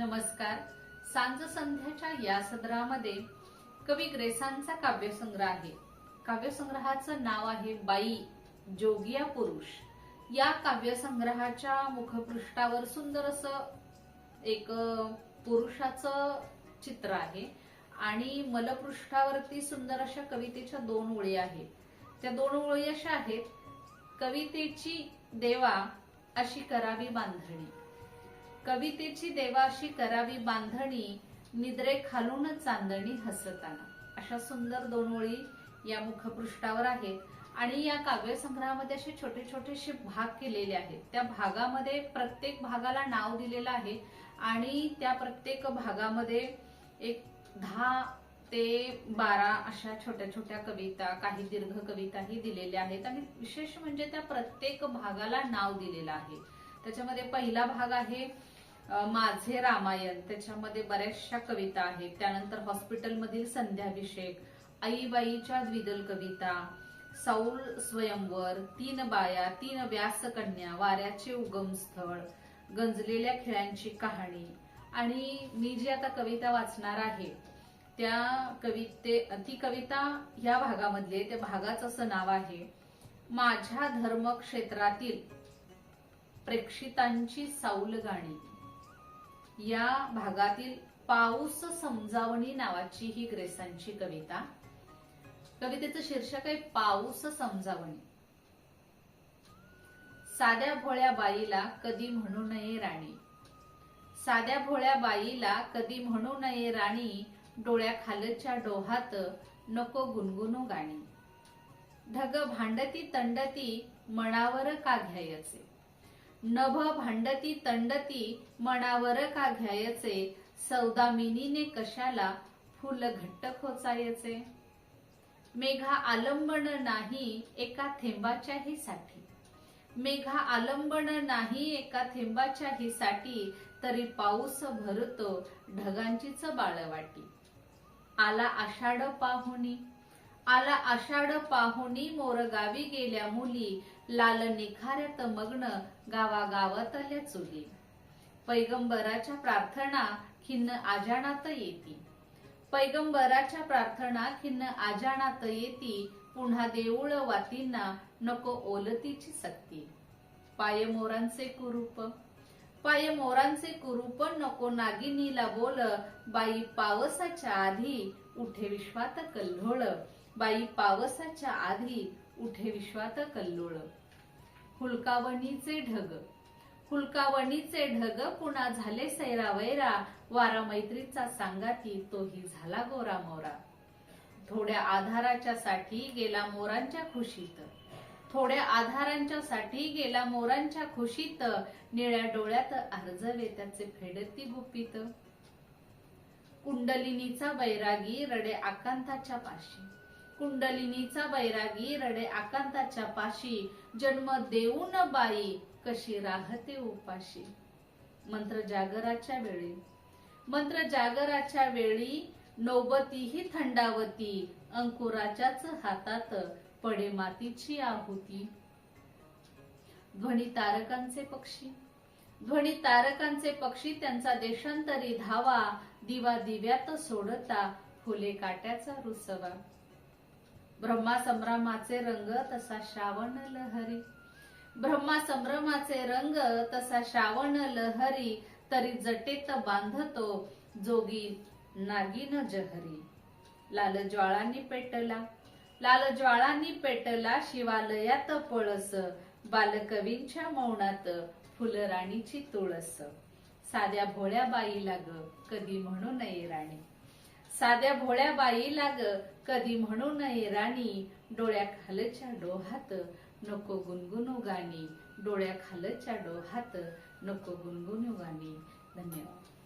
नमस्कार. सांज संध्याच्या या सदरामध्ये कवी ग्रेसांचा काव्यसंग्रह आहे. काव्यसंग्रहाचं नाव आहे बाई जोगिया पुरुष. या काव्यसंग्रहाच्या मुखपृष्ठावर सुंदर असं एक पुरुषाचं चित्र आहे आणि मलपृष्ठावरती सुंदर अशा कवितेच्या दोन ओळी आहेत. त्या दोन ओळी अशा आहेत कवितेची देवा अशी करावी बांधणी. कवितेची देवाशी करावी बांधणी निद्रे खालून चांदणी हसताना. अशा सुंदर दोन ओळी या मुखपृष्ठावर आहेत. आणि या काव्यसंग्रहामध्ये असे छोटे छोटेसे भाग केलेले आहेत. त्या भागामध्ये प्रत्येक भागाला नाव दिलेलं आहे. आणि त्या प्रत्येक भागामध्ये एक दहा ते बारा अशा छोट्या छोट्या कविता काही दीर्घ कविताही दिलेल्या आहेत. आणि विशेष म्हणजे त्या प्रत्येक भागाला नाव दिलेलं आहे. त्याच्यामध्ये पहिला भाग आहे माझे रामायण त्याच्यामध्ये बऱ्याचशा कविता आहेत. त्यानंतर हॉस्पिटलमधील संध्याभिषेक आईबाईच्या द्विदल कविता सौल स्वयंवर तीन बाया तीन व्यासकन्या वाऱ्याचे उगमस्थळ गंजलेल्या खेळांची कहाणी. आणि मी जी आता कविता वाचणार आहे त्या कविते ती कविता ह्या भागामधली त्या भागाचं असं नाव आहे माझ्या धर्मक्षेत्रातील प्रेक्षितांची साऊल गाणी. या भागातील पाऊस समजावणी नावाची ही ग्रेसांची कविता. कवितेचं शीर्षक आहे पाऊस समजावणी. साध्या भोळ्या बाईला कधी म्हणू नये राणी. साध्या भोळ्या बाईला कधी म्हणू नये राणी. डोळ्या खालच्या डोहात नको गुणगुणू गाणी. ढग भांडती तंडती मनावर का घ्यायचे? नभ भांडती तंडती मनावर का घ्यायचे? सौदामिनीने कशाला फुल घट्ट खोचायचे? मेघा आलंबन नाही एका थेंबाच्याही साठी. मेघा आलंबन नाही एका थेंबाच्याही साठी तरी पाऊस भरतो ढगांचीच बाळवाटी. आला आषाढ पाहुणी. आला आषाढ पाहुणी मोरगावी गेल्या मुली. लाल निखाऱ्यात मग्न गावागावातल्या चुली. पैगंबराच्या प्रार्थना खिन्न आजाणात येती. पैगंबराच्या प्रार्थना खिन्न आजाणात येती. पुन्हा देऊळ वातींना नको ओलतीची सक्ती. पायमोरांचे कुरूप. पाय मोरांचे कुरूप नको नागिनीला बोल. बाई पावसाच्या आधी उठे विश्वात कल्होळ बाई पावसाच्या आधी उठे विश्वात कल्लोळ. हुलकावणीचे ढग. हुलकावणीचे ढग पुन्हा झाले सैरा वैरा वारा मैत्रीचा सांगाती तोही झाला गोरा मोरा. थोड्या आधाराच्या साठी गेला मोरांच्या खुशीत. थोड्या आधारांच्या साठी गेला मोरांच्या खुशीत. निळ्या डोळ्यात अर्जवे त्याचे फेडती गुपित. कुंडलिनीचा बैरागी रडे आकांताच्या पाशी. कुंडलिनीचा बैरागी रडे आकांताच्या पाशी. जन्म देऊन बाई कशी राहते उपाशी. मंत्र जागराच्या वेळी. मंत्र जागराच्या वेळी नौबतीही थंडावती अंकुराच्याच हातात पडे मातीची आहुती. ध्वनी तारकांचे पक्षी. ध्वनी तारकांचे पक्षी त्यांचा देशांतरी धावा दिवा दिव्यात सोडता फुले काट्याचा रुसवा. ब्रह्मा संभ्रमाचे रंग तसा श्रावण लहरी. ब्रह्मा संभ्रमाचे रंग तसा श्रावण लहरी तरी जटेत बांधतो जोगी नागिन जहरी. लाल ज्वाळांनी पेटला लाल ज्वाळांनी पेटला शिवालयात पळस बालकवींच्या मौनात फुलराणीची तुळस. साध्या भोळ्या बाईला ग कधी म्हणू नये राणी. साध्या भोळ्या बाई लाग कधी म्हणू नये राणी. डोळ्या खालच्या डोहात नको गुणगुणू गाणी. डोळ्या खालच्या डोहात नको गुणगुणू गाणी. धन्यवाद.